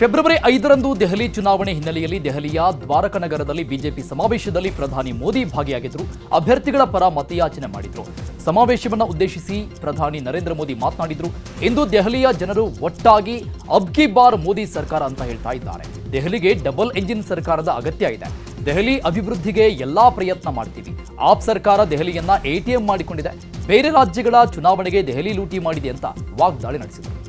February ಐದರಂದು ದೆಹಲಿ ಚುನಾವಣೆ ಹಿನ್ನೆಲೆಯಲ್ಲಿ ದೆಹಲಿಯ ದ್ವಾರಕ ನಗರದಲ್ಲಿ ಬಿಜೆಪಿ ಸಮಾವೇಶದಲ್ಲಿ ಪ್ರಧಾನಿ ಮೋದಿ ಭಾಗಿಯಾಗಿದ್ದರು. ಅಭ್ಯರ್ಥಿಗಳ ಪರ ಮತಯಾಚನೆ ಮಾಡಿದ್ರು. ಸಮಾವೇಶವನ್ನು ಉದ್ದೇಶಿಸಿ ಪ್ರಧಾನಿ ನರೇಂದ್ರ ಮೋದಿ ಮಾತನಾಡಿದರು. ಇಂದು ದೆಹಲಿಯ ಜನರು ಒಟ್ಟಾಗಿ ಅಬ್ಕಿ ಬಾರ್ ಮೋದಿ ಸರ್ಕಾರ ಅಂತ ಹೇಳ್ತಾ ಇದ್ದಾರೆ. ದೆಹಲಿಗೆ ಡಬಲ್ ಎಂಜಿನ್ ಸರ್ಕಾರದ ಅಗತ್ಯ ಇದೆ. ದೆಹಲಿ ಅಭಿವೃದ್ಧಿಗೆ ಎಲ್ಲಾ ಪ್ರಯತ್ನ ಮಾಡ್ತೀವಿ. ಆಪ್ ಸರ್ಕಾರ ದೆಹಲಿಯನ್ನ ಎಟಿಎಂ ಮಾಡಿಕೊಂಡಿದೆ. ಬೇರೆ ರಾಜ್ಯಗಳ ಚುನಾವಣೆಗೆ ದೆಹಲಿ ಲೂಟಿ ಮಾಡಿದೆ ಅಂತ ವಾಗ್ದಾಳಿ ನಡೆಸಿದರು.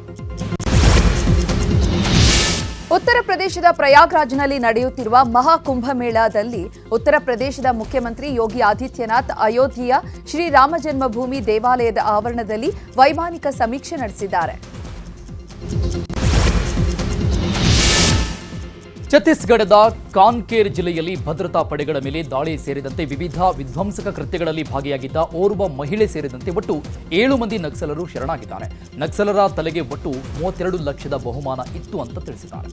ಉತ್ತರ ಪ್ರದೇಶದ ಪ್ರಯಾಗ್ರಾಜ್ನಲ್ಲಿ ನಡೆಯುತ್ತಿರುವ ಮಹಾಕುಂಭಮೇಳದಲ್ಲಿ ಉತ್ತರ ಪ್ರದೇಶದ ಮುಖ್ಯಮಂತ್ರಿ ಯೋಗಿ ಆದಿತ್ಯನಾಥ್, ಅಯೋಧ್ಯೆಯ ಶ್ರೀರಾಮ ಜನ್ಮಭೂಮಿ ದೇವಾಲಯದ ಆವರಣದಲ್ಲಿ ವೈಮಾನಿಕ ಸಮೀಕ್ಷೆ ನಡೆಸಿದ್ದಾರೆ. ಛತ್ತೀಸ್ಗಢದ ಕಾನ್ಕೇರ್ ಜಿಲ್ಲೆಯಲ್ಲಿ ಭದ್ರತಾ ಪಡೆಗಳ ಮೇಲೆ ದಾಳಿ ಸೇರಿದಂತೆ ವಿವಿಧ ವಿಧ್ವಂಸಕ ಕೃತ್ಯಗಳಲ್ಲಿ ಭಾಗಿಯಾಗಿದ್ದ ಓರ್ವ ಮಹಿಳೆ ಸೇರಿದಂತೆ ಒಟ್ಟು ಏಳು ಮಂದಿ ನಕ್ಸಲರು ಶರಣಾಗಿದ್ದಾರೆ. ನಕ್ಸಲರ ತಲೆಗೆ ಒಟ್ಟು ಮೂವತ್ತೆರಡು ಲಕ್ಷದ ಬಹುಮಾನ ಇತ್ತು ಅಂತ ತಿಳಿಸಿದ್ದಾರೆ.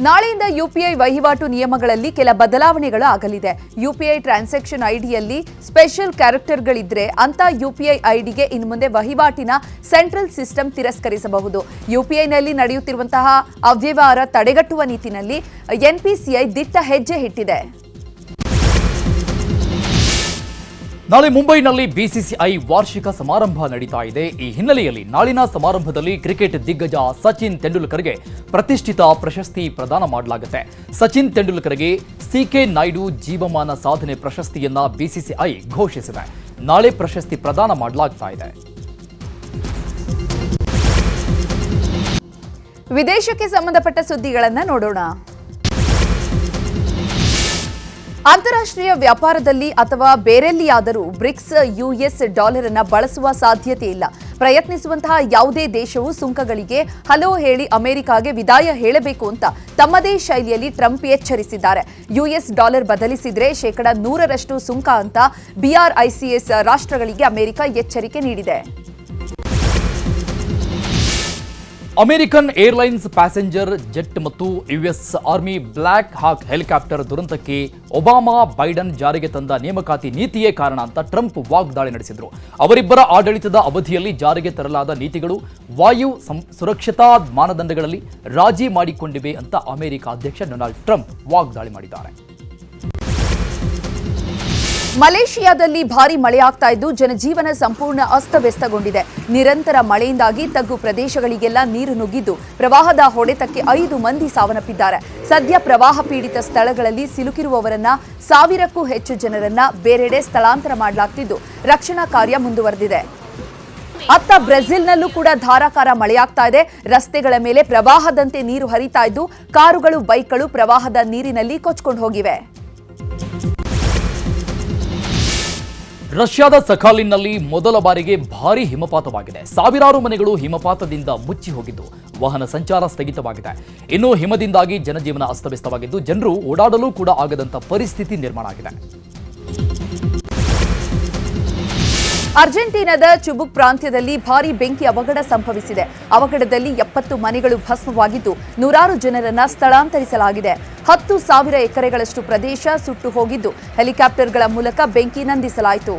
ನಾಳೆಯಿಂದ ಯುಪಿಐ ವಹಿವಾಟು ನಿಯಮಗಳಲ್ಲಿ ಕೆಲ ಬದಲಾವಣೆಗಳು ಆಗಲಿದೆ. ಯುಪಿಐ ಟ್ರಾನ್ಸಾಕ್ಷನ್ ಐಡಿಯಲ್ಲಿ ಸ್ಪೆಷಲ್ ಕ್ಯಾರೆಕ್ಟರ್ಗಳಿದ್ರೆ ಅಂತ ಯುಪಿಐ ಐಡಿಗೆ ಇನ್ನು ಮುಂದೆ ವಹಿವಾಟಿನ ಸೆಂಟ್ರಲ್ ಸಿಸ್ಟಮ್ ತಿರಸ್ಕರಿಸಬಹುದು. ಯುಪಿಐನಲ್ಲಿ ನಡೆಯುತ್ತಿರುವಂತಹ ಅವ್ಯವಹಾರ ತಡೆಗಟ್ಟುವ ನಿಟ್ಟಿನಲ್ಲಿ ಎನ್ಪಿಸಿಐ ದಿಟ್ಟ ಹೆಜ್ಜೆ ಇಟ್ಟಿದೆ ನಾಳೆ ಮುಂಬೈನಲ್ಲಿ ಬಿಸಿಸಿಐ ವಾರ್ಷಿಕ ಸಮಾರಂಭ ನಡೀತಾ ಇದೆ. ಈ ಹಿನ್ನೆಲೆಯಲ್ಲಿ ನಾಳಿನ ಸಮಾರಂಭದಲ್ಲಿ ಕ್ರಿಕೆಟ್ ದಿಗ್ಗಜ ಸಚಿನ್ ತೆಂಡೂಲ್ಕರ್ಗೆ ಪ್ರತಿಷ್ಠಿತ ಪ್ರಶಸ್ತಿ ಪ್ರದಾನ ಮಾಡಲಾಗುತ್ತೆ. ಸಚಿನ್ ತೆಂಡೂಲ್ಕರ್ಗೆ ಸಿಕೆ ನಾಯ್ಡು ಜೀವಮಾನ ಸಾಧನೆ ಪ್ರಶಸ್ತಿಯನ್ನ ಬಿಸಿಸಿಐ ಘೋಷಿಸಿದೆ. ನಾಳೆ ಪ್ರಶಸ್ತಿ ಪ್ರದಾನ ಮಾಡಲಾಗ್ತಾ ಇದೆ. ವಿದೇಶಕ್ಕೆ ಸಂಬಂಧಪಟ್ಟ ಸುದ್ದಿಗಳನ್ನು ನೋಡೋಣ. ಅಂತಾರಾಷ್ಟ್ರೀಯ ವ್ಯಾಪಾರದಲ್ಲಿ ಅಥವಾ ಬೇರೆಲ್ಲಿಯಾದರೂ ಬ್ರಿಕ್ಸ್, ಯುಎಸ್ ಡಾಲರ್ ಅನ್ನು ಬಳಸುವ ಸಾಧ್ಯತೆ ಇಲ್ಲ. ಪ್ರಯತ್ನಿಸುವಂತಹ ಯಾವುದೇ ದೇಶವು ಸುಂಕಗಳಿಗೆ, ಹಲೋ ಹೇಳಿ ಅಮೆರಿಕಾಗೆ ವಿದಾಯ ಹೇಳಬೇಕು ಅಂತ ತಮ್ಮದೇ ಶೈಲಿಯಲ್ಲಿ ಟ್ರಂಪ್ ಎಚ್ಚರಿಸಿದ್ದಾರೆ. ಯುಎಸ್ ಡಾಲರ್ ಬದಲಿಸಿದ್ರೆ ಶೇಕಡ ನೂರರಷ್ಟು ಸುಂಕ ಅಂತ ಬಿಆರ್ಐಸಿಎಸ್ ರಾಷ್ಟ್ರಗಳಿಗೆ ಅಮೆರಿಕ ಎಚ್ಚರಿಕೆ ನೀಡಿದೆ. ಅಮೆರಿಕನ್ ಏರ್ಲೈನ್ಸ್ ಪ್ಯಾಸೆಂಜರ್ ಜೆಟ್ ಮತ್ತು US army black hawk helicopter ದುರಂತಕ್ಕೆ ಒಬಾಮಾ ಬೈಡನ್ ಜಾರಿಗೆ ತಂದ ನೇಮಕಾತಿ ನೀತಿಯೇ ಕಾರಣ ಅಂತ ಟ್ರಂಪ್ ವಾಗ್ದಾಳಿ ನಡೆಸಿದರು. ಅವರಿಬ್ಬರ ಆಡಳಿತದ ಅವಧಿಯಲ್ಲಿ ಜಾರಿಗೆ ತರಲಾದ ನೀತಿಗಳು ವಾಯು ಸುರಕ್ಷತಾ ಮಾನದಂಡಗಳಲ್ಲಿ ರಾಜಿ ಮಾಡಿಕೊಂಡಿವೆ ಅಂತ ಅಮೆರಿಕ ಅಧ್ಯಕ್ಷ ಡೊನಾಲ್ಡ್ ಟ್ರಂಪ್ ವಾಗ್ದಾಳಿ ಮಾಡಿದ್ದಾರೆ. ಮಲೇಷಿಯಾದಲ್ಲಿ ಭಾರಿ ಮಳೆಯಾಗ್ತಾ ಇದ್ದು ಜನಜೀವನ ಸಂಪೂರ್ಣ ಅಸ್ತವ್ಯಸ್ತಗೊಂಡಿದೆ. ನಿರಂತರ ಮಳೆಯಿಂದಾಗಿ ತಗ್ಗು ಪ್ರದೇಶಗಳಿಗೆಲ್ಲ ನೀರು ನುಗ್ಗಿದ್ದು ಪ್ರವಾಹದ ಹೊಡೆತಕ್ಕೆ ಐದು ಮಂದಿ ಸಾವನ್ನಪ್ಪಿದ್ದಾರೆ. ಸದ್ಯ ಪ್ರವಾಹ ಪೀಡಿತ ಸ್ಥಳಗಳಲ್ಲಿ ಸಿಲುಕಿರುವವರನ್ನ ಸಾವಿರಕ್ಕೂ ಹೆಚ್ಚು ಜನರನ್ನ ಬೇರೆಡೆ ಸ್ಥಳಾಂತರ ಮಾಡಲಾಗ್ತಿದ್ದು ರಕ್ಷಣಾ ಕಾರ್ಯ ಮುಂದುವರೆದಿದೆ. ಅತ್ತ ಬ್ರೆಜಿಲ್ನಲ್ಲೂ ಕೂಡ ಧಾರಾಕಾರ ಮಳೆಯಾಗ್ತಾ ಇದೆ. ರಸ್ತೆಗಳ ಮೇಲೆ ಪ್ರವಾಹದಂತೆ ನೀರು ಹರಿತಾ ಇದ್ದು ಕಾರುಗಳು, ಬೈಕ್ಗಳು ಪ್ರವಾಹದ ನೀರಿನಲ್ಲಿ ಕೊಚ್ಕೊಂಡು ಹೋಗಿವೆ. ರಷ್ಯಾದ ಸಖಾಲಿನ್ನಲ್ಲಿ ಮೊದಲ ಬಾರಿಗೆ ಭಾರಿ ಹಿಮಪಾತವಾಗಿದೆ. ಸಾವಿರಾರು ಮನೆಗಳು ಹಿಮಪಾತದಿಂದ ಮುಚ್ಚಿ ಹೋಗಿದ್ದು, ವಾಹನ ಸಂಚಾರ ಸ್ಥಗಿತವಾಗಿದೆ. ಇನ್ನು ಹಿಮದಿಂದಾಗಿ ಜನಜೀವನ ಅಸ್ತವ್ಯಸ್ತವಾಗಿದ್ದು, ಜನರು ಓಡಾಡಲು ಕೂಡ ಆಗದಂತ ಪರಿಸ್ಥಿತಿ ನಿರ್ಮಾಣ ಆಗಿದೆ. ಅರ್ಜೆಂಟೀನಾದ ಚುಬುಕ್ ಪ್ರಾಂತ್ಯದಲ್ಲಿ ಭಾರಿ ಬೆಂಕಿ ಅವಘಡ ಸಂಭವಿಸಿದೆ. ಅವಘಡದಲ್ಲಿ ಎಪ್ಪತ್ತು ಮನೆಗಳು ಭಸ್ಮವಾಗಿದ್ದು ನೂರಾರು ಜನರನ್ನ ಸ್ಥಳಾಂತರಿಸಲಾಗಿದೆ. ಹತ್ತು ಸಾವಿರ ಎಕರೆಗಳಷ್ಟು ಪ್ರದೇಶ ಸುಟ್ಟು ಹೋಗಿದ್ದು. ಹೆಲಿಕಾಪ್ಟರ್ಗಳ ಮೂಲಕ ಬೆಂಕಿ ನಂದಿಸಲಾಯಿತು.